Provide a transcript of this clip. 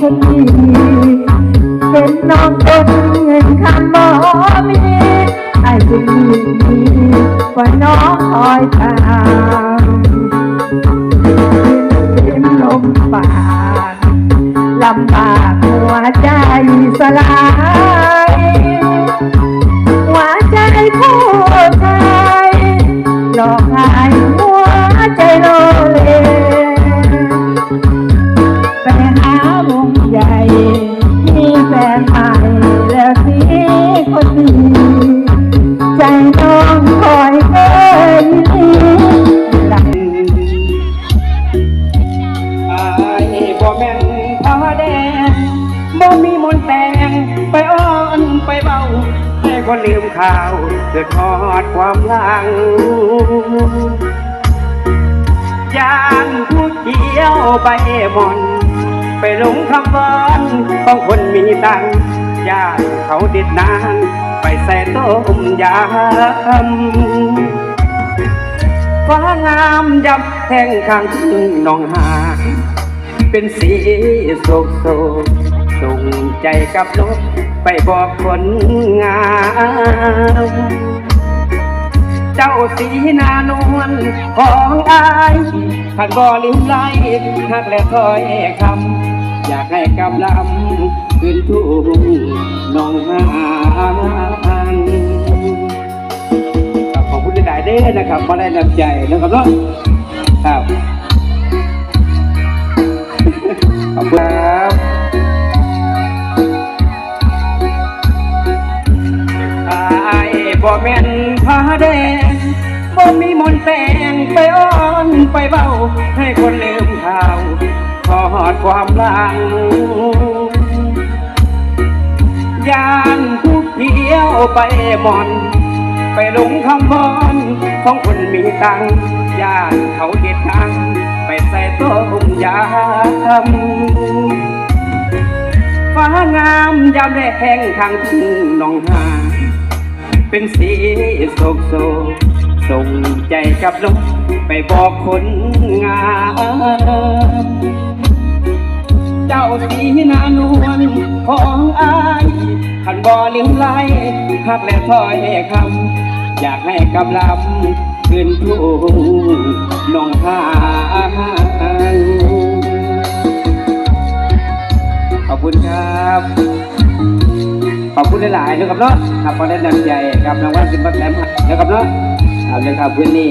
คนดีเป็นน้องเป็นเงินคำบ่มีไอ้จึงมีว่าน้องคอยตามยิ้มลมปากลำบากหัวใจสลาย บ่มีมนต์แต่งไปอ้อนไปเบาให้คนลืมข่าวเกิดทอดความหลังยานผู้เกี่ยวใบมอน ไปหลงคำวอนของคนมีตังค์ญาติเขาเด็ดนางไปใส่ต้มยำฟ้างามยับแท่งข้างทุ่งนองหา เป็นสีโศกโศก ส่งใจกับนกไปบอกคนงาม เจ้าสีนานวลของอายขันบ่ลืมไล่หักและคอยคำอยากให้กำลำขึ้นทุ่งหนองหานกับขอบคุณหลายๆเด้อนะครับมาได้นำใจนะครับเนาะครับขอบคุณ บ่แม่นผ้าแดงบ่มีมนต์แต่งไปอ้อนไปเบาให้คนลืมข่าวทอดความหลังยานผู้เที่ยวไปหมอน ไปหลงคำบอนของคนมีตังยานเขาเด็ดทางไปใส่ต้มยำฟ้างามยามแรกแหงทางทุ่งหนองหา เป็นสีโศกโศกส่งใจกับนกไปบอกคนงามเจ้าสีนานวลของอายขันบ่อลืมไล่หักและถอยคำอยากให้กำลำขึ้นทุ่งหนองหา คุณหลายๆนะครับเนาะครับพอได้นำใจครับรางวัลขึ้นบัตรแหลมนะครับเนาะเอาเลยครับเพื่อนนี่